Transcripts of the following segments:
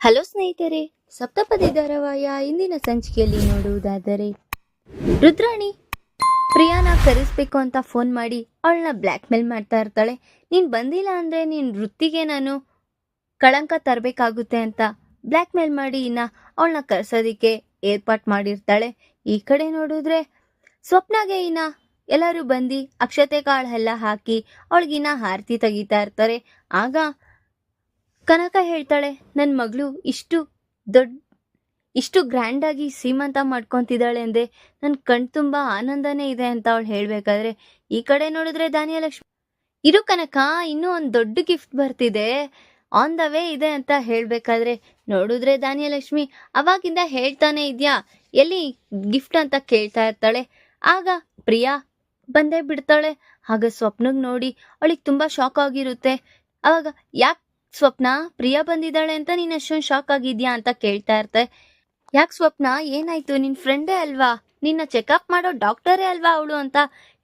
Hello ಸ್ನೇಹಿತರೆ, ಸಪ್ತಪದಿ ಧಾರಾವಾಹಿಯ ಇಂದಿನ ಸಂಚಿಕೆಯಲ್ಲಿ ನೋಡುವುದಾದರೆ, ರುದ್ರಾಣಿ. ಪ್ರಿಯಾನ ಕರೆಸ್ಬೇಕು ಅಂತ ಫೋನ್ ಮಾಡಿ ಅವಳನ್ನ ಬ್ಲ್ಯಾಕ್ ಮೇಲ್ ಮಾಡ್ತಾ ಇರ್ತಾಳೆ. ನೀನು ಬಂದಿಲ್ಲ ಅಂದರೆ ನಿನ್ನ ವೃತ್ತಿಗೆ ನಾನು ಕಳಂಕ ತರಬೇಕಾಗುತ್ತೆ ಅಂತ ಬ್ಲ್ಯಾಕ್ ಮೇಲ್ ಮಾಡಿ ಇನ್ನ ಅವಳನ್ನ ಕರೆಸೋದಕ್ಕೆ ಏರ್ಪಾಟ್ ಮಾಡಿರ್ತಾಳೆ. ಈ ಕಡೆ ನೋಡಿದ್ರೆ ಸ್ವಪ್ನಾಗೆ ಇನ್ನ ಎಲ್ಲರೂ ಬಂದು ಅಕ್ಷತೆ ಎಲ್ಲ ಹಾಕಿ ಅವಳಿಗಿನ್ನ ಆರತಿ ತೆಗಿತಾ ಇರ್ತಾರೆ. ಆಗ ಕನಕ ಹೇಳ್ತಾಳೆ ನನ್ನ ಮಗಳು ಇಷ್ಟು ದೊಡ್ಡ ಇಷ್ಟು ಗ್ರ್ಯಾಂಡಾಗಿ ಸೀಮಂತ ಮಾಡ್ಕೊತಿದ್ದಾಳೆ ಅಂದೆ. ನನ್ನ ಕಣ್ ತುಂಬ ಆನಂದನೇ ಇದೆ ಅಂತ ಅವಳು ಹೇಳಬೇಕಾದ್ರೆ, ಈ ಕಡೆ ನೋಡಿದ್ರೆ ಧಾನ್ಯಲಕ್ಷ್ಮಿ ಇರು ಕನಕ, ಇನ್ನೂ ಒಂದು ದೊಡ್ಡ ಗಿಫ್ಟ್ ಬರ್ತಿದೆ. ಆನ್ ದ ವೇ ಇದೆ ಅಂತ ಹೇಳಬೇಕಾದ್ರೆ, ನೋಡಿದ್ರೆ ಧಾನ್ಯಲಕ್ಷ್ಮಿ ಅವಾಗಿಂದ ಹೇಳ್ತಾನೆ ಇದೆಯಾ? ಎಲ್ಲಿ ಗಿಫ್ಟ್ ಅಂತ ಕೇಳ್ತಾ ಇರ್ತಾಳೆ. ಆಗ ಪ್ರಿಯಾ ಬಂದೇ ಬಿಡ್ತಾಳೆ. ಆಗ ಸ್ವಪ್ನಗ್ ನೋಡಿ, ಅವಳಿಗೆ ತುಂಬ ಶಾಕ್ ಆಗಿರುತ್ತೆ. ಅವಾಗ ಯಾಕೆ ಸ್ವಪ್ನ ಪ್ರಿಯಾ ಬಂದಿದ್ದಾಳೆ ಅಂತ ನೀನ್ ಅಷ್ಟೊಂದು ಶಾಕ್ ಆಗಿದ್ಯಾ ಅಂತ ಕೇಳ್ತಾ ಇರ್ತೆ. ಯಾಕೆ ಸ್ವಪ್ನ? ಏನಾಯ್ತು? ನಿನ್ನ ಫ್ರೆಂಡೇ ಅಲ್ವಾ? ನಿನ್ನ ಚೆಕಪ್ ಮಾಡೋ ಡಾಕ್ಟರೇ ಅಲ್ವಾ ಅವಳು ಅಂತ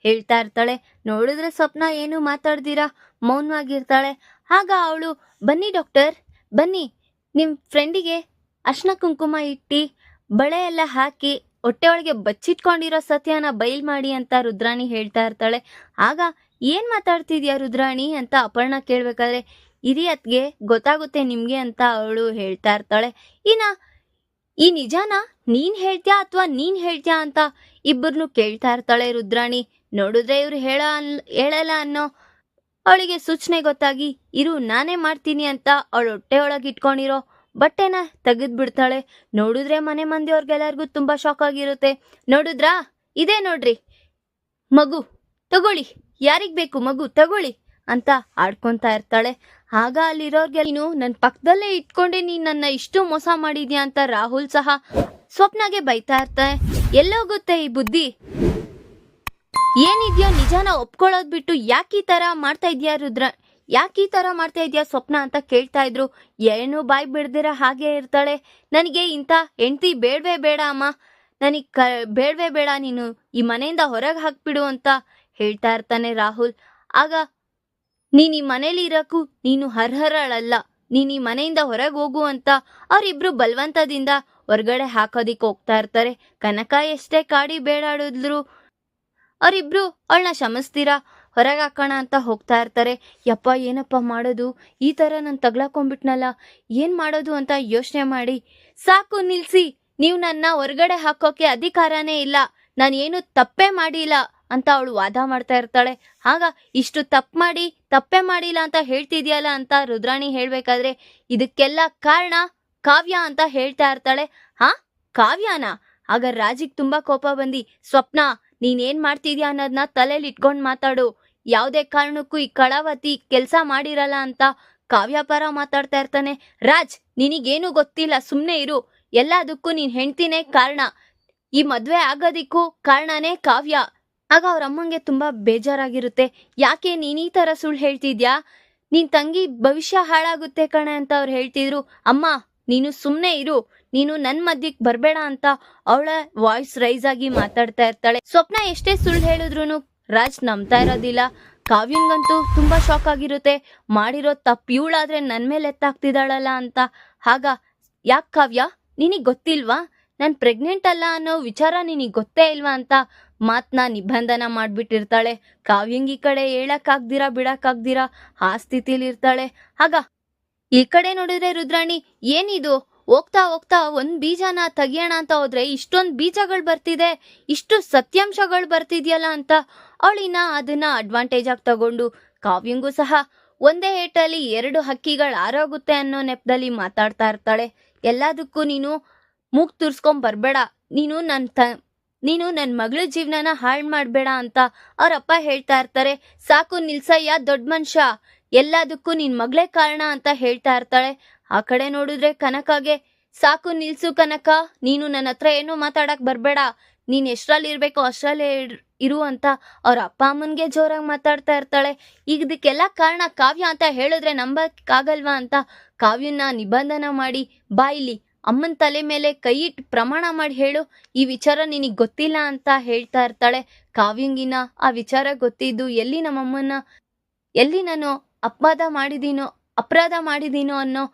ಹೇಳ್ತಾ ಇರ್ತಾಳೆ. ನೋಡಿದ್ರೆ ಸ್ವಪ್ನ ಏನು ಮಾತಾಡ್ದಿರಾ? ಮೌನವಾಗಿರ್ತಾಳೆ. ಆಗ ಅವಳು, ಬನ್ನಿ ಡಾಕ್ಟರ್ ಬನ್ನಿ. ನಿಮ್ಮ ಫ್ರೆಂಡಿಗೆ ಅರ್ಶನ ಕುಂಕುಮ ಇಟ್ಟು, ಬಳೆ ಎಲ್ಲ ಹಾಕಿ, ಹೊಟ್ಟೆ ಒಳಗೆ ಬಚ್ಚಿಟ್ಕೊಂಡಿರೋ ಸತ್ಯನ ಬಯಲ್ ಮಾಡಿ ಅಂತ ರುದ್ರಾಣಿ ಹೇಳ್ತಾ ಇರ್ತಾಳೆ. ಆಗ ಏನ್ ಮಾತಾಡ್ತಿದ್ಯಾ ರುದ್ರಾಣಿ ಅಂತ ಅಪರ್ಣ ಕೇಳ್ಬೇಕಾದ್ರೆ ಹಿರಿಯತ್ಗೆ ಗೊತ್ತಾಗುತ್ತೆ ನಿಮ್ಗೆ ಅಂತ ಅವಳು ಹೇಳ್ತಾ ಇರ್ತಾಳೆ. ಇನ್ನ, ಈ ನಿಜಾನ ನೀನ್ ಹೇಳ್ತ್ಯಾ ಅಥವಾ ನೀನ್ ಹೇಳ್ತ್ಯಾ ಅಂತ ಇಬ್ಬರನ್ನು ಕೇಳ್ತಾ ಇರ್ತಾಳೆ ರುದ್ರಾಣಿ. ನೋಡಿದ್ರೆ ಇವ್ರು ಹೇಳ ಹೇಳಲ್ಲ ಅನ್ನೋ ಅವಳಿಗೆ ಸೂಚನೆ ಗೊತ್ತಾಗಿ, ಇರು, ನಾನೇ ಮಾಡ್ತೀನಿ ಅಂತ ಅವಳು ಹೊಟ್ಟೆ ಒಳಗೆ ಇಟ್ಕೊಂಡಿರೋ ಬಟ್ಟೆನ ತೆಗೆದು ಬಿಡ್ತಾಳೆ. ನೋಡಿದ್ರೆ ಮನೆ ಮಂದಿಯವ್ರಿಗೆಲ್ಲರಿಗೂ ತುಂಬಾ ಶಾಕ್ ಆಗಿರುತ್ತೆ. ನೋಡಿದ್ರಾ? ಇದೇ ನೋಡ್ರಿ. ಮಗು, ತಗೊಳ್ಳಿ. ಯಾರಿಗ್ ಬೇಕು ಮಗು? ತಗೊಳ್ಳಿ ಅಂತ ಆಡ್ಕೊಂತಾ ಇರ್ತಾಳೆ. ಆಗ ಅಲ್ಲಿರೋರ್ಗೆ ನೀನು ನನ್ನ ಪಕ್ಕದಲ್ಲೇ ಇಟ್ಕೊಂಡೆ, ನೀನು ನನ್ನ ಇಷ್ಟು ಮೋಸ ಮಾಡಿದ್ಯಾ ಅಂತ ರಾಹುಲ್ ಸಹ ಸ್ವಪ್ನಾಗೆ ಬೈತಾ ಇರ್ತಾನೆ ಎಲ್ಲೋಗುತ್ತೆ ಈ ಬುದ್ಧಿ? ಏನಿದ್ಯೋ ನಿಜಾನ ಒಪ್ಕೊಳ್ಳೋದ್ ಬಿಟ್ಟು ಯಾಕೆ ಈ ತರ ಮಾಡ್ತಾ ಇದ್ಯಾ ರುದ್ರ? ಯಾಕೆ ಈ ತರ ಮಾಡ್ತಾ ಇದ್ಯಾ ಸ್ವಪ್ನ ಅಂತ ಕೇಳ್ತಾ ಇದ್ರು. ಏನು ಬಾಯ್ ಬಿಡ್ದಿರ ಹಾಗೆ ಇರ್ತಾಳೆ. ನನಗೆ ಇಂಥ ಹೆಂಡತಿ ಬೇಡವೇ ಬೇಡ, ಅಮ್ಮ. ನನಗೆ ಕ, ಬೇಡವೇ ಬೇಡ ನೀನು. ಈ ಮನೆಯಿಂದ ಹೊರಗೆ ಹಾಕ್ಬಿಡು ಅಂತ ಹೇಳ್ತಾ ಇರ್ತಾನೆ ರಾಹುಲ್. ಆಗ, ನೀನ್ ಈ ಮನೇಲಿ ಇರಕು ನೀನು ಅರ್ಹರಳಲ್ಲ. ನೀನ್ ಈ ಮನೆಯಿಂದ ಹೊರಗೆ ಹೋಗು ಅಂತ ಅವರಿಬ್ರು ಬಲವಂತದಿಂದ ಹೊರಗಡೆ ಹಾಕೋದಿಕ್ ಹೋಗ್ತಾ ಇರ್ತಾರೆ. ಕನಕ ಎಷ್ಟೇ ಕಾಡಿ ಬೇಡಾಡಿದ್ರು ಅವರಿಬ್ರು ಅವಳನ್ನ ಶಮಿಸ್ತೀರಾ ಹೊರಗೆ ಹಾಕೋಣ ಅಂತ ಹೋಗ್ತಾ ಇರ್ತಾರೆ. ಯಪ್ಪ, ಏನಪ್ಪ ಮಾಡೋದು? ಈ ಥರ ನಾನು ತಗ್ಲಾಕೊಂಡ್ಬಿಟ್ನಲ್ಲ, ಏನು ಮಾಡೋದು ಅಂತ ಯೋಚನೆ ಮಾಡಿ ಸಾಕು ನಿಲ್ಸಿ, ನೀವು ನನ್ನ ಹೊರಗಡೆ ಹಾಕೋಕೆ ಅಧಿಕಾರನೇ ಇಲ್ಲ. ನಾನು ಏನು ತಪ್ಪೇ ಮಾಡಿಲ್ಲ. ಅಂತ ಅವಳು ವಾದ ಮಾಡ್ತಾ ಇರ್ತಾಳೆ. ಆಗ ಇಷ್ಟು ತಪ್ಪು ಮಾಡಿ, ತಪ್ಪೇ ಮಾಡಿಲ್ಲ ಅಂತ ಹೇಳ್ತಿದ್ಯಲ್ಲ ಅಂತ ರುದ್ರಾಣಿ ಹೇಳ್ಬೇಕಾದ್ರೆ ಇದಕ್ಕೆಲ್ಲ ಕಾರಣ ಕಾವ್ಯ ಅಂತ ಹೇಳ್ತಾ ಇರ್ತಾಳೆ. ಹಾ, ಕಾವ್ಯನಾ? ಆಗ ರಾಜಿಗ್ ತುಂಬಾ ಕೋಪ ಬಂದಿ, ಸ್ವಪ್ನ, ನೀನೇನ್ ಮಾಡ್ತಿದ್ಯಾ ಅನ್ನೋದನ್ನ ತಲೆಯಲ್ಲಿ ಇಟ್ಕೊಂಡು ಮಾತಾಡು. ಯಾವುದೇ ಕಾರಣಕ್ಕೂ ಈ ಕಳಾವತಿ ಕೆಲಸ ಮಾಡಿರಲ್ಲ ಅಂತ ಕಾವ್ಯ ಪರ ಮಾತಾಡ್ತಾ ಇರ್ತಾನೆ. ರಾಜ್, ನಿನಗೇನು ಗೊತ್ತಿಲ್ಲ ಸುಮ್ಮನೆ ಇರು. ಎಲ್ಲದಕ್ಕೂ ನೀನ್ ಹೆಂಡ್ತಿನೇ ಕಾರಣ. ಈ ಮದ್ವೆ ಆಗೋದಿಕ್ಕೂ ಕಾರಣನೇ ಕಾವ್ಯ. ಆಗ ಅವ್ರ ಅಮ್ಮಂಗೆ ತುಂಬಾ ಬೇಜಾರಾಗಿರುತ್ತೆ. ಯಾಕೆ ನೀನ್ ಈ ತರ ಸುಳ್ಳು ಹೇಳ್ತಿದ್ಯಾ? ನಿನ್ ತಂಗಿ ಭವಿಷ್ಯ ಹಾಳಾಗುತ್ತೆ ಕಣೆ ಅಂತ ಅವ್ರು ಹೇಳ್ತಿದ್ರು. ಅಮ್ಮ, ನೀನು ಸುಮ್ಮನೆ ಇರು. ನೀನು ನನ್ ಮಧ್ಯಕ್ ಬರ್ಬೇಡ ಅಂತ ಅವಳ ವಾಯ್ಸ್ ರೈಸ್ ಆಗಿ ಮಾತಾಡ್ತಾ ಇರ್ತಾಳೆ. ಸ್ವಪ್ನ ಎಷ್ಟೇ ಸುಳ್ಳು ಹೇಳಿದ್ರು ರಾಜ್ ನಂಬ್ತಾ ಇರೋದಿಲ್ಲ. ಕಾವ್ಯಂಗಂತೂ ತುಂಬಾ ಶಾಕ್ ಆಗಿರುತ್ತೆ. ಮಾಡಿರೋ ತಪ್ಪು ಇವಳಾದ್ರೆ ನನ್ ಮೇಲೆ ಎತ್ತಾಗ್ತಿದ್ದಾಳಲ್ಲ ಅಂತ. ಆಗ ಯಾಕೆ ಕಾವ್ಯ? ನಿನಗ್ ಗೊತ್ತಿಲ್ವಾ? ನಾನ್ ಪ್ರೆಗ್ನೆಂಟ್ ಅಲ್ಲ ಅನ್ನೋ ವಿಚಾರ ನಿನಗೆ ಗೊತ್ತೇ ಇಲ್ವಾ ಅಂತ? ಮಾತನ್ನ ನಿಬಂಧನ ಮಾಡ್ಬಿಟ್ಟಿರ್ತಾಳೆ. ಕಾವ್ಯಂಗಿ ಕಡೆ ಹೇಳಕ್ಕಾಗ್ದಿರಾ, ಬಿಡಕ್ಕಾಗ್ದಿರಾ? ಆ ಸ್ಥಿತಿಲಿ ಇರ್ತಾಳೆ. ಆಗ, ಈ ಕಡೆ ನೋಡಿದ್ರೆ ರುದ್ರಾಣಿ, ಏನಿದು? ಹೋಗ್ತಾ ಹೋಗ್ತಾ ಒಂದು ಬೀಜನ ತೆಗಿಯೋಣ ಅಂತ ಹೋದ್ರೆ ಇಷ್ಟೊಂದು ಬೀಜಗಳು ಬರ್ತಿದೆ. ಇಷ್ಟು ಸತ್ಯಾಂಶಗಳು ಬರ್ತಿದ್ಯಲ್ಲ ಅಂತ ಅವಳಿನ ಅದನ್ನ ಅಡ್ವಾಂಟೇಜ್ ಆಗಿ ತಗೊಂಡು, ಕಾವ್ಯಂಗೂ ಸಹ ಒಂದೇ ಏಟಲ್ಲಿ ಎರಡು ಹಕ್ಕಿಗಳು ಆರೋಗುತ್ತೆ ಅನ್ನೋ ನೆಪದಲ್ಲಿ ಮಾತಾಡ್ತಾ ಇರ್ತಾಳೆ. ಎಲ್ಲದಕ್ಕೂ ನೀನು ಮೂಗ್ ತುರ್ಸ್ಕೊಂಡ್ ಬರ್ಬೇಡ. ನೀನು ನನ್ನ ತ, ನೀನು ನನ್ನ ಮಗಳ ಜೀವನನ ಹಾಳು ಮಾಡಬೇಡ ಅಂತ ಅವರಪ್ಪ ಹೇಳ್ತಾ ಇರ್ತಾರೆ. ಸಾಕು ನಿಲ್ಸಯ್ಯ, ದೊಡ್ಡ ಮನುಷ್ಯ ಎಲ್ಲದಕ್ಕೂ ನಿನ್ನ ಮಗಳೇ ಕಾರಣ ಅಂತ ಹೇಳ್ತಾ ಇರ್ತಾಳೆ. ಆ ಕಡೆ ನೋಡಿದ್ರೆ ಕನಕಗೆ, ಸಾಕು ನಿಲ್ಸು ಕನಕ, ನೀನು ನನ್ನ ಹತ್ರ ಏನು ಮಾತಾಡಕ್ ಬರಬೇಡ. ನೀನ್ ಎಷ್ಟರಲ್ಲಿ ಇರಬೇಕು ಅಷ್ಟರಲ್ಲೇ ಇರ್- ಅಂತ ಅವ್ರ ಅಪ್ಪ ಅಮ್ಮನಿಗೆ ಜೋರಾಗಿ ಮಾತಾಡ್ತಾ ಇರ್ತಾಳೆ. ಈಗ ಇದಕ್ಕೆಲ್ಲ ಕಾರಣ ಕಾವ್ಯ ಅಂತ ಹೇಳಿದ್ರೆ ನಂಬಕ್ಕಾಗಲ್ವಾ ಅಂತ ಕಾವ್ಯನ ನಿಬಂಧನ ಮಾಡಿ ಬಾಯಿಲಿ ಅಮ್ಮನ ತಲೆ ಮೇಲೆ ಕೈ ಇಟ್ಟು ಪ್ರಮಾಣ ಮಾಡಿ ಹೇಳು, ಈ ವಿಚಾರ ನಿನಗೆ ಗೊತ್ತಿಲ್ಲ ಅಂತ ಹೇಳ್ತಾ ಇರ್ತಾಳೆ. ಕಾವ್ಯಂಗಿನ ಆ ವಿಚಾರ ಗೊತ್ತಿದ್ದು ಎಲ್ಲಿ ನಮ್ಮಮ್ಮನ, ಎಲ್ಲಿ ನಾನು ಅಪವಾದ ಮಾಡಿದೀನೋ, ಅಪರಾಧ ಮಾಡಿದೀನೋ ಅನ್ನೋ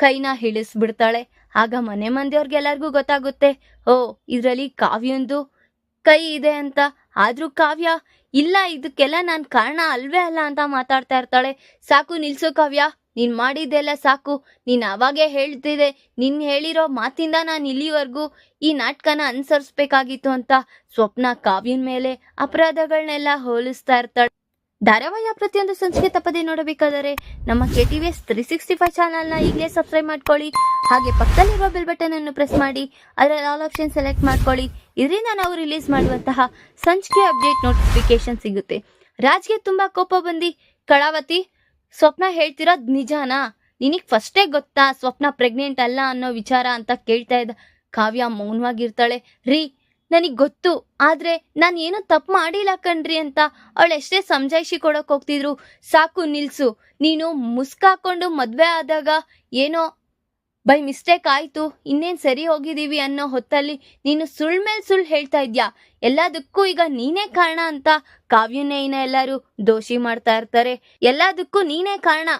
ಕೈನ ಹಿಡಿಸ್ಬಿಡ್ತಾಳೆ ಆಗ ಮನೆ ಮಂದಿಯವ್ರಿಗೆಲ್ಲರಿಗೂ ಗೊತ್ತಾಗುತ್ತೆ, ಓ, ಇದರಲ್ಲಿ ಕಾವ್ಯಂದು ಕೈ ಇದೆ ಅಂತ. ಆದ್ರೂ ಕಾವ್ಯ, ಇಲ್ಲ, ಇದಕ್ಕೆಲ್ಲ ನಾನು ಕಾರಣ ಅಲ್ವೇ ಅಲ್ಲ ಅಂತ ಮಾತಾಡ್ತಾ ಇರ್ತಾಳೆ. ಸಾಕು ನಿಲ್ಸು ಕಾವ್ಯ. ನೀನ್ ಮಾಡಿದ್ದೆಲ್ಲ ಸಾಕು. ನೀನ್ ಅವಾಗೇ ಹೇಳ್ತಿದೆ. ನಿನ್ ಹೇಳಿರೋ ಮಾತಿಂದ ನಾನು ಇಲ್ಲಿವರೆಗೂ ಈ ನಾಟಕನ ಅನುಸರಿಸ್ಬೇಕಾಗಿತ್ತು ಅಂತ ಸ್ವಪ್ನ ಕಾವ್ಯನ ಮೇಲೆ ಅಪರಾಧಗಳನ್ನೆಲ್ಲ ಹೋಲಿಸ್ತಾ ಇರ್ತಾಳೆ. ಧಾರಾವಾಹಿಯ ಪ್ರತಿಯೊಂದು ಸಂಚಿಕೆ ತಪ್ಪದೆ ನೋಡಬೇಕಾದರೆ ನಮ್ಮ K T V S three sixty five ಚಾನಲ್ನ ಈಗಲೇ ಸಬ್ಸ್ಕ್ರೈಬ್ ಮಾಡ್ಕೊಳ್ಳಿ. ಹಾಗೆ ಪಕ್ಕದಲ್ಲಿರುವ ಬೆಲ್ ಬಟನ್ ಅನ್ನು ಪ್ರೆಸ್ ಮಾಡಿ. ಅದರಲ್ಲಿ ಆಲ್ ಆಪ್ಷನ್ ಸೆಲೆಕ್ಟ್ ಮಾಡ್ಕೊಳ್ಳಿ. ಇದರಿಂದ ನಾವು ರಿಲೀಸ್ ಮಾಡುವಂತಹ ಸಂಚಿಕೆ ಅಪ್ಡೇಟ್ ನೋಟಿಫಿಕೇಶನ್ ಸಿಗುತ್ತೆ. ರಾಜ್ಗೆ ತುಂಬಾ ಕೋಪ ಬಂದಿ. ಕಳಾವತಿ ಸ್ವಪ್ನ ಹೇಳ್ತಿರೋದ್ ನಿಜಾನಾ? ನಿನಗೆ ಫಸ್ಟೇ ಗೊತ್ತಾ ಸ್ವಪ್ನ ಪ್ರೆಗ್ನೆಂಟ್ ಅಲ್ಲ ಅನ್ನೋ ವಿಚಾರ ಅಂತ ಕೇಳ್ತಾ ಇದ್ದ. ಕಾವ್ಯ ಮೌನವಾಗಿರ್ತಾಳೆ. ರೀ, ನನಗೆ ಗೊತ್ತು. ಆದರೆ ನಾನು ಏನೋ ತಪ್ಪು ಮಾಡಿಲ್ಲ ಕಣ್ರಿ ಅಂತ. ಅವಳು ಎಷ್ಟೇ ಸಮಜಾಯಿಷಿ ಕೊಡೋಕೆ ಹೋಗ್ತಿದ್ರು. ಸಾಕು ನಿಲ್ಸು. ನೀನು ಮುಸ್ಕಾಕೊಂಡು ಮದುವೆ ಆದಾಗ ಏನೋ ಬೈ ಮಿಸ್ಟೇಕ್ ಆಯ್ತು, ಇನ್ನೇನ್ ಸರಿ ಹೋಗಿದೀವಿ ಅನ್ನೋ ಹೊತ್ತಲ್ಲಿ ನೀನು ಸುಳ್ ಮೇಲ್ ಸುಳ್ಳು ಹೇಳ್ತಾ ಇದ್ಯಾ? ಎಲ್ಲದಕ್ಕೂ ಈಗ ನೀನೇ ಕಾರಣ ಅಂತ ಕಾವ್ಯನೇನ ಎಲ್ಲರೂ ದೋಷಿ ಮಾಡ್ತಾ ಇರ್ತಾರೆ. ಎಲ್ಲದಕ್ಕೂ ನೀನೇ ಕಾರಣ.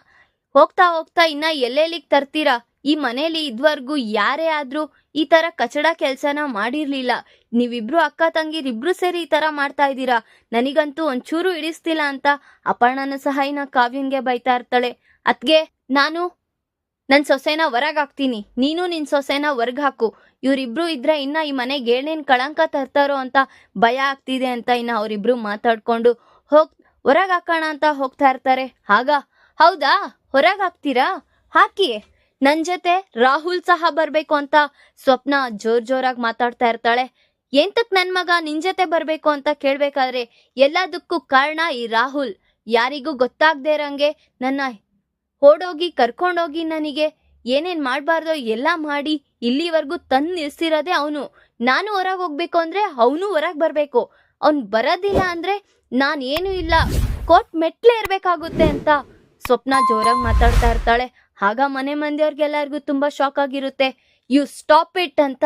ಹೋಗ್ತಾ ಹೋಗ್ತಾ ಇನ್ನ ಎಲ್ಲೆಲ್ಲಿಗೆ ತರ್ತೀರಾ? ಈ ಮನೇಲಿ ಇದ್ವರ್ಗೂ ಯಾರೇ ಆದ್ರೂ ಈ ತರ ಕಚಡ ಕೆಲ್ಸನ ಮಾಡಿರ್ಲಿಲ್ಲ. ನೀವಿಬ್ರು ಅಕ್ಕ ತಂಗಿರಿಬ್ರು ಸೇರಿ ಈ ತರ ಮಾಡ್ತಾ ಇದ್ದೀರಾ? ನನಗಂತೂ ಒಂಚೂರು ಇಡಿಸ್ತಿಲ್ಲ ಅಂತ ಅಪರ್ಣನ ಸಹ ಇನ್ನ ಕಾವ್ಯನ್ಗೆ ಬೈತಾ ಇರ್ತಾಳೆ. ಅತ್ಗೆ ನಾನು ನನ್ ಸೊಸೆನ ಹೊರಗ್ ಹಾಕ್ತೀನಿ. ನೀನು ನಿನ್ ಸೊಸೆನ ಹೊರಗೆ ಹಾಕು. ಇವ್ರಿಬ್ರು ಇದ್ರೆ ಇನ್ನ ಈ ಮನೆಗೆ ಏನೇನು ಕಳಂಕ ತರ್ತಾರೋ ಅಂತ ಭಯ ಆಗ್ತಿದೆ ಅಂತ ಇನ್ನ ಅವರಿಬ್ರು ಮಾತಾಡ್ಕೊಂಡು ಹೋಗ್ ಹೊರಗೆ ಹಾಕೋಣ ಅಂತ ಹೋಗ್ತಾ ಇರ್ತಾರೆ. ಆಗ, ಹೌದಾ? ಹೊರಗೆ ಹಾಕ್ತೀರಾ? ಹಾಕಿ. ನನ್ನ ಜೊತೆ ರಾಹುಲ್ ಸಹ ಬರಬೇಕು ಅಂತ ಸ್ವಪ್ನ ಜೋರ್ ಜೋರಾಗಿ ಮಾತಾಡ್ತಾ ಇರ್ತಾಳೆ. ಎಂತಕ್ ನನ್ನ ಮಗ ನಿನ್ ಜೊತೆ ಬರಬೇಕು ಅಂತ ಕೇಳಬೇಕಾದ್ರೆ ಎಲ್ಲದಕ್ಕೂ ಕಾರಣ ಈ ರಾಹುಲ್. ಯಾರಿಗೂ ಗೊತ್ತಾಗ್ದೇ ಇರಂಗೆ ನನ್ನ ಓಡೋಗಿ ಕರ್ಕೊಂಡೋಗಿ ನನಗೆ, ಏನೇನ್ ಮಾಡಬಾರ್ದೋ ಎಲ್ಲ ಮಾಡಿ ಇಲ್ಲಿವರೆಗೂ ತಂದು ನಿಲ್ಸಿರೋದೇ ಅವನು. ನಾನು ಹೊರಗೆ ಹೋಗ್ಬೇಕು ಅಂದ್ರೆ ಅವನು ಹೊರಗೆ ಬರಬೇಕು. ಅವ್ನ್ ಬರೋದಿಲ್ಲ ಅಂದ್ರೆ ಏನು ಇಲ್ಲ. ಕೋಟ್ ಮೆಟ್ಲೇ ಇರಬೇಕಾಗುತ್ತೆ ಅಂತ. ಸ್ವಪ್ನ ಜೋರಾಗಿ ಮಾತಾಡ್ತಾ ಇರ್ತಾಳೆ. ಆಗ ಮನೆ ಮಂದಿಯವ್ರಿಗೆಲ್ಲರಿಗೂ ತುಂಬಾ ಶಾಕ್ ಆಗಿರುತ್ತೆ. ಯು ಸ್ಟಾಪ್ ಇಟ್ ಅಂತ.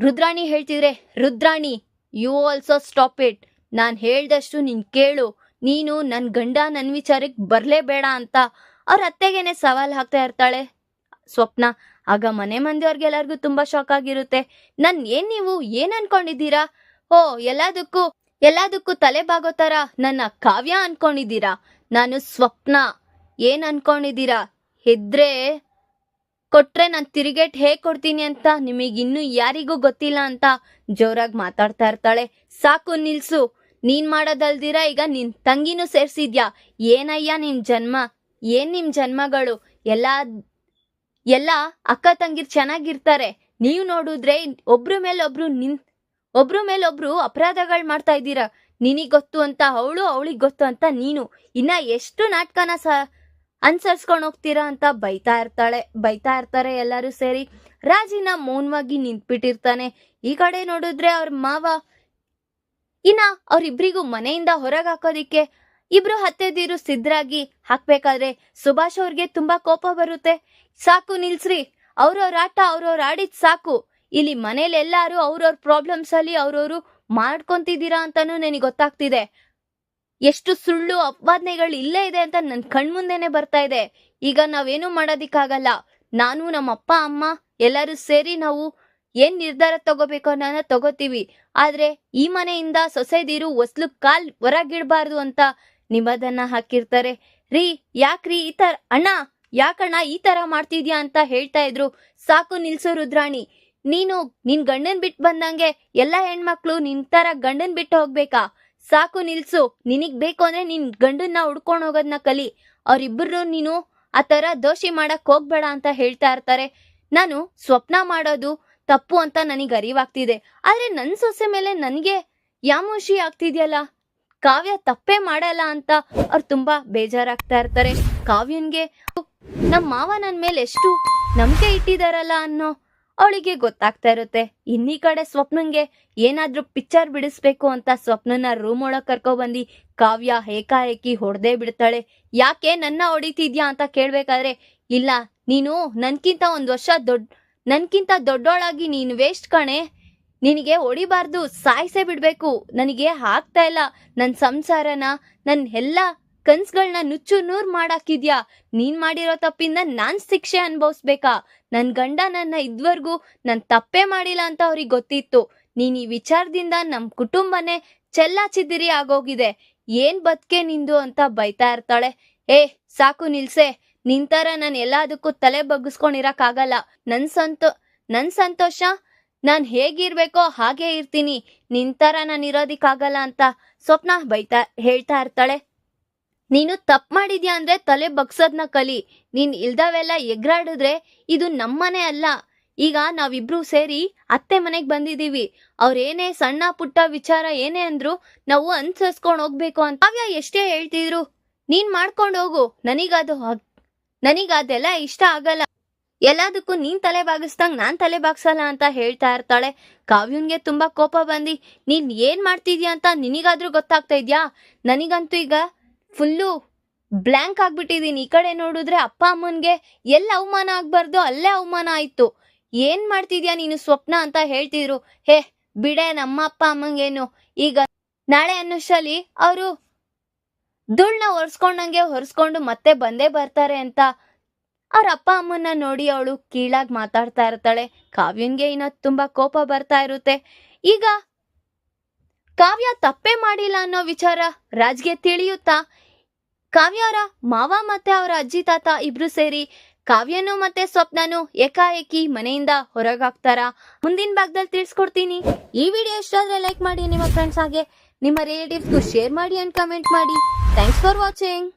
ರುದ್ರಾಣಿ ಹೇಳ್ತಿದ್ರೆ, Rudrani you also stop it ನಾನು ಹೇಳ್ದಷ್ಟು ನೀನು ಕೇಳು. ನೀನು ನನ್ನ ಗಂಡ ನನ್ನ ವಿಚಾರಕ್ಕೆ ಬರ್ಲೇಬೇಡ ಅಂತ. ಅವ್ರ ಅತ್ತೆಗೇನೆ ಸವಾಲ್ ಹಾಕ್ತಾ ಇರ್ತಾಳೆ. ಸ್ವಪ್ನ, ಆಗ ಮನೆ ಮಂದಿಯವ್ರಿಗೆಲ್ಲರಿಗೂ ತುಂಬಾ ಶಾಕ್ ಆಗಿರುತ್ತೆ. ನನ್ ಏನ್ ನೀವು ಏನ್ ಅನ್ಕೊಂಡಿದ್ದೀರಾ? ಓ ಎಲ್ಲದಕ್ಕೂ ಎಲ್ಲದಕ್ಕೂ ತಲೆ ಬಾಗೋ ತರ ನನ್ನ ಕಾವ್ಯ ಅನ್ಕೊಂಡಿದ್ದೀರಾ? ನಾನು ಸ್ವಪ್ನ ಏನ್ ಅನ್ಕೊಂಡಿದ್ದೀರಾ? ಹೆದ್ರೆ, ಕೊಟ್ರೆ ನಾನು ತಿರುಗೇಟ್ ಹೇಗ್ ಕೊಡ್ತೀನಿ ಅಂತ ನಿಮಗಿನ್ನೂ ಯಾರಿಗೂ ಗೊತ್ತಿಲ್ಲ ಅಂತ ಜೋರಾಗಿ ಮಾತಾಡ್ತಾ ಇರ್ತಾಳೆ. ಸಾಕು, ನಿಲ್ಸು. ನೀನ್ ಮಾಡೋದಲ್ದಿರ ಈಗ ನಿನ್ ತಂಗಿನೂ ಸೇರ್ಸಿದ್ಯಾ? ಏನಯ್ಯ ನಿನ್ ಜನ್ಮ? ಏನ್ ನಿಮ್ ಜನ್ಮಗಳು? ಎಲ್ಲ ಎಲ್ಲ ಅಕ್ಕ ತಂಗಿರ್ ಚೆನ್ನಾಗಿರ್ತಾರೆ. ನೀವು ನೋಡಿದ್ರೆ ಒಬ್ರ ಮೇಲೊಬ್ರು ನಿನ್ ಒಬ್ರ ಮೇಲೊಬ್ರು ಅಪರಾಧಗಳು ಮಾಡ್ತಾ ಇದ್ದೀರಾ. ನಿನಗ್ ಗೊತ್ತು ಅಂತ, ಅವಳು ಅವಳಿಗೆ ಗೊತ್ತು ಅಂತ ನೀನು ಇನ್ನ ಎಷ್ಟು ನಾಟಕನ ಸ, ಅನ್ಸರ್ಸ್ಕೊಂಡು ಹೋಗ್ತೀರಾ ಅಂತ ಬೈತಾ ಇರ್ತಾಳೆ, ಬೈತಾ ಇರ್ತಾರೆ ಎಲ್ಲರೂ ಸೇರಿ. ರಾಜಿನ ಮೌನವಾಗಿ ನಿಂತ್ಬಿಟ್ಟಿರ್ತಾನೆ. ಈ ಕಡೆ ನೋಡಿದ್ರೆ ಅವ್ರ ಮಾವ, ಇನ್ನ ಅವ್ರಿಬ್ರಿಗೂ ಮನೆಯಿಂದ ಹೊರಗೆ ಹಾಕೋದಿಕ್ಕೆ ಇಬ್ರು ಹತ್ತೆದೀರು ಸಿದ್ಧರಾಗಿ ಹಾಕ್ಬೇಕಾದ್ರೆ ಸುಭಾಷ್ ಅವ್ರಿಗೆ ತುಂಬಾ ಕೋಪ ಬರುತ್ತೆ. ಸಾಕು ನಿಲ್ಸ್ರಿ, ಅವ್ರವ್ರ ಆಟ ಅವ್ರವ್ರ ಆಡಿದ್ ಸಾಕು. ಇಲ್ಲಿ ಮನೇಲಿ ಎಲ್ಲಾರು ಅವ್ರವ್ರ ಪ್ರಾಬ್ಲಮ್ಸ್ ಅಲ್ಲಿ ಅವ್ರವ್ರು ಮಾಡ್ಕೊಂತಿದ್ದೀರಾ ಅಂತಾನು ನನಗೆ ಗೊತ್ತಾಗ್ತಿದೆ. ಎಷ್ಟು ಸುಳ್ಳು ಅಪವಾದನೆಗಳು ಇಲ್ಲೇ ಇದೆ ಅಂತ ನನ್ ಕಣ್ಮುಂದೆನೆ ಬರ್ತಾ ಇದೆ. ಈಗ ನಾವೇನು ಮಾಡೋದಿಕ್ಕಾಗಲ್ಲ. ನಾನು ನಮ್ಮ ಅಪ್ಪ ಅಮ್ಮ ಎಲ್ಲರೂ ಸೇರಿ ನಾವು ಏನ್ ನಿರ್ಧಾರ ತಗೋಬೇಕು ಅನ್ನೋದನ್ನ ತಗೋತೀವಿ. ಆದ್ರೆ ಈ ಮನೆಯಿಂದ ಸೊಸೆದಿರು ಹೊಸ್ಲು ಕಾಲ್ ಹೊರಗಿಡಬಾರ್ದು ಅಂತ ನಿಬಂಧನ ಹಾಕಿರ್ತಾರೆ. ರೀ, ಯಾಕ್ರಿ ಈ ತರ, ಅಣ್ಣ, ಯಾಕಣ್ಣ ಈ ತರ ಮಾಡ್ತಿದ್ಯಾ ಅಂತ ಹೇಳ್ತಾ ಇದ್ರು. ಸಾಕು ನಿಲ್ಸೋ ರುದ್ರಾಣಿ. ನೀನು, ನಿನ್ ಗಂಡನ್ ಬಿಟ್ ಬಂದಂಗೆ ಎಲ್ಲ ಹೆಣ್ಮಕ್ಳು ನಿನ್ ತರ ಗಂಡನ್ ಬಿಟ್ಟು ಹೋಗ್ಬೇಕಾ? ಸಾಕು ನಿಲ್ಸು, ನಿನಗ್ ಬೇಕು ಅಂದ್ರೆ ನಿನ್ ಗಂಡನ್ನ ಹುಡ್ಕೊಂಡು ಹೋಗೋದನ್ನ ಕಲಿ. ಅವ್ರಿಬ್ರು ನೀನು ಆ ತರ ದೋಷಿ ಮಾಡಕ್ ಹೋಗ್ಬೇಡ ಅಂತ ಹೇಳ್ತಾ ಇರ್ತಾರೆ. ನಾನು ಸ್ವಪ್ನ ಮಾಡೋದು ತಪ್ಪು ಅಂತ ನನಗೆ ಅರಿವಾಗ್ತಿದೆ. ಆದ್ರೆ ನನ್ ಸೊಸೆ ಮೇಲೆ ನನ್ಗೆ ಯಾಮೋಷಿ ಆಗ್ತಿದ್ಯಲ್ಲ? ಕಾವ್ಯ ತಪ್ಪೇ ಮಾಡಲ್ಲ ಅಂತ ಅವ್ರು ತುಂಬಾ ಬೇಜಾರಾಗ್ತಾ ಇರ್ತಾರೆ. ಕಾವ್ಯನ್ಗೆ ನಮ್ಮ ಮಾವ ನನ್ ಮೇಲೆ ಎಷ್ಟು ನಂಬಿಕೆ ಇಟ್ಟಿದಾರಲ್ಲ ಅನ್ನೋ ಅವಳಿಗೆ ಗೊತ್ತಾಗ್ತಾ ಇರುತ್ತೆ. ಇನ್ನೀ ಕಡೆ ಸ್ವಪ್ನಂಗೆ ಏನಾದ್ರೂ ಪಿಕ್ಚರ್ ಬಿಡಿಸ್ಬೇಕು ಅಂತ ಸ್ವಪ್ನನ ರೂಮ್ ಒಳಗ್ ಕರ್ಕೊ ಬಂದಿ ಕಾವ್ಯ ಏಕಾಏಕಿ ಹೊಡೆದೇ ಬಿಡ್ತಾಳೆ. ಯಾಕೆ ನನ್ನ ಹೊಡಿತಿದ್ಯಾ ಅಂತ ಕೇಳ್ಬೇಕಾದ್ರೆ, ಇಲ್ಲ, ನೀನು ನನ್ಕಿಂತ ಒಂದ್ ವರ್ಷ ದೊಡ್ಡ ನನ್ಕಿಂತ ದೊಡ್ಡೋಳಾಗಿ ನೀನು ವೇಸ್ಟ್ ಕಣೆ. ನಿನಗೆ ಹೊಡಿಬಾರ್ದು, ಸಾಯಿಸೇ ಬಿಡ್ಬೇಕು. ನನಗೆ ಆಗ್ತಾ ಇಲ್ಲ. ನನ್ನ ಸಂಸಾರನ ನನ್ನ ಎಲ್ಲ ಕನ್ಸ್ಗಳನ್ನ ನುಚ್ಚು ನೂರ್ ಮಾಡಾಕಿದ್ಯಾ? ನೀನ್ ಮಾಡಿರೋ ತಪ್ಪಿಂದ ನಾನ್ ಶಿಕ್ಷೆ ಅನ್ಭವಿಸ್ಬೇಕಾ? ನನ್ ಗಂಡ ನನ್ನ ಇದ್ವರ್ಗೂ ನನ್ ತಪ್ಪೇ ಮಾಡಿಲ್ಲ ಅಂತ ಅವ್ರಿಗೆ ಗೊತ್ತಿತ್ತು. ನೀನ್ ಈ ವಿಚಾರದಿಂದ ನಮ್ ಕುಟುಂಬನೇ ಚೆಲ್ಲಾಚಿದ್ದಿರಿ ಆಗೋಗಿದೆ. ಏನ್ ಬದ್ಕೆ ನಿಂದು ಅಂತ ಬೈತಾ ಇರ್ತಾಳೆ. ಏ, ಸಾಕು ನಿಲ್ಸೆ. ನಿಂತರ ನಾನು ಎಲ್ಲದಕ್ಕೂ ತಲೆ ಬಗ್ಗಿಸ್ಕೊಂಡಿರಕ್ಕಾಗಲ್ಲ. ನನ್ ಸಂತೋ, ನನ್ ಸಂತೋಷ ನಾನ್ ಹೇಗಿರ್ಬೇಕೋ ಹಾಗೆ ಇರ್ತೀನಿ. ನಿಂತರ ನಾನು ಇರೋದಿಕ್ಕಾಗಲ್ಲ ಅಂತ ಸ್ವಪ್ನ ಬೈತಾ ಹೇಳ್ತಾ ಇರ್ತಾಳೆ. ನೀನು ತಪ್ಪು ಮಾಡಿದ್ಯಾ ಅಂದ್ರೆ ತಲೆ ಬಗ್ಸೋದ್ನ ಕಲಿ. ನೀನ್ ಇಲ್ದವೆಲ್ಲ ಎಗ್ರಾಡಿದ್ರೆ ಇದು ನಮ್ಮನೆ ಅಲ್ಲ. ಈಗ ನಾವಿಬ್ರು ಸೇರಿ ಅತ್ತೆ ಮನೆಗ್ ಬಂದಿದೀವಿ. ಅವ್ರೇನೇ ಸಣ್ಣ ಪುಟ್ಟ ವಿಚಾರ ಏನೇ ಅಂದ್ರು ನಾವು ಅನ್ಸರ್ಸ್ಕೊಂಡ್ ಹೋಗ್ಬೇಕು ಅಂತ. ಅವ್ಯ ಎಷ್ಟೇ ಹೇಳ್ತಿದ್ರು, ನೀನ್ ಮಾಡ್ಕೊಂಡು ಹೋಗು. ನನಗದು ನನಗದೆಲ್ಲ ಇಷ್ಟ ಆಗಲ್ಲ. ಎಲ್ಲದಕ್ಕೂ ನೀನ್ ತಲೆ ಬಾಗಿಸ್ದಂಗ್ ನಾನ್ ತಲೆ ಬಾಗ್ಸಲ್ಲ ಅಂತ ಹೇಳ್ತಾ ಇರ್ತಾಳೆ. ಕಾವ್ಯನ್ಗೆ ತುಂಬಾ ಕೋಪ ಬಂದಿ, ನೀನ್ ಏನ್ ಮಾಡ್ತಿದ್ಯಾ ಅಂತ ನಿನಗಾದ್ರೂ ಗೊತ್ತಾಗ್ತಾ ಇದ್ಯಾ? ನನಗಂತೂ ಈಗ ಫುಲ್ಲು ಬ್ಲ್ಯಾಂಕ್ ಆಗ್ಬಿಟ್ಟಿದೀನಿ. ಈ ಕಡೆ ನೋಡಿದ್ರೆ ಅಪ್ಪ ಅಮ್ಮನ್ಗೆ ಎಲ್ಲ ಅವಮಾನ ಆಗ್ಬಾರ್ದು ಅಲ್ಲೇ ಅವಮಾನ ಆಯ್ತು. ಏನ್ ಮಾಡ್ತಿದ್ಯಾ ನೀನು ಸ್ವಪ್ನ ಅಂತ ಹೇಳ್ತಿದ್ರು. ಹೇ, ಬಿಡೆ ನಮ್ಮ ಅಪ್ಪ ಅಮ್ಮಂಗೇನು? ಈಗ ನಾಳೆ ಅನ್ನೋಷ್ಟಲ್ಲಿ ಅವರು ಧೂಳ್ನ ಒರೆಸ್ಕೊಂಡಂಗೆ ಹೊರಿಸ್ಕೊಂಡು ಮತ್ತೆ ಬಂದೇ ಬರ್ತಾರೆ ಅಂತ ಅವ್ರ ಅಪ್ಪ ಅಮ್ಮನ್ನ ನೋಡಿ ಅವಳು ಕೀಳಾಗಿ ಮಾತಾಡ್ತಾ ಇರ್ತಾಳೆ. ಕಾವ್ಯನ್ಗೆ ಇನ್ನ ತುಂಬಾ ಕೋಪ ಬರ್ತಾ ಇರುತ್ತೆ. ಈಗ ಕಾವ್ಯ ತಪ್ಪೇ ಮಾಡಿಲ್ಲ ಅನ್ನೋ ವಿಚಾರ ರಾಜ್ಗೆ ತಿಳಿಯುತ್ತಾ? ಕಾವ್ಯ ಅವರ ಮಾವ ಮತ್ತೆ ಅವರ ಅಜ್ಜಿ ತಾತ ಇಬ್ರು ಸೇರಿ ಕಾವ್ಯನು ಮತ್ತೆ ಸ್ವಪ್ನನು ಏಕಾಏಕಿ ಮನೆಯಿಂದ ಹೊರಗಾಗ್ತಾರ? ಮುಂದಿನ ಭಾಗದಲ್ಲಿ ತಿಳಿಸ್ಕೊಡ್ತೀನಿ. ಈ ವಿಡಿಯೋ ಇಷ್ಟ ಆದ್ರೆ ಲೈಕ್ ಮಾಡಿ, ನಿಮ್ಮ ಫ್ರೆಂಡ್ಸ್ ಹಾಗೆ, ನಿಮ್ಮ ರಿಲೇಟಿವ್ಸ್ಗೂ ಶೇರ್ ಮಾಡಿ ಅಂಡ್ ಕಮೆಂಟ್ ಮಾಡಿ. Thanks for watching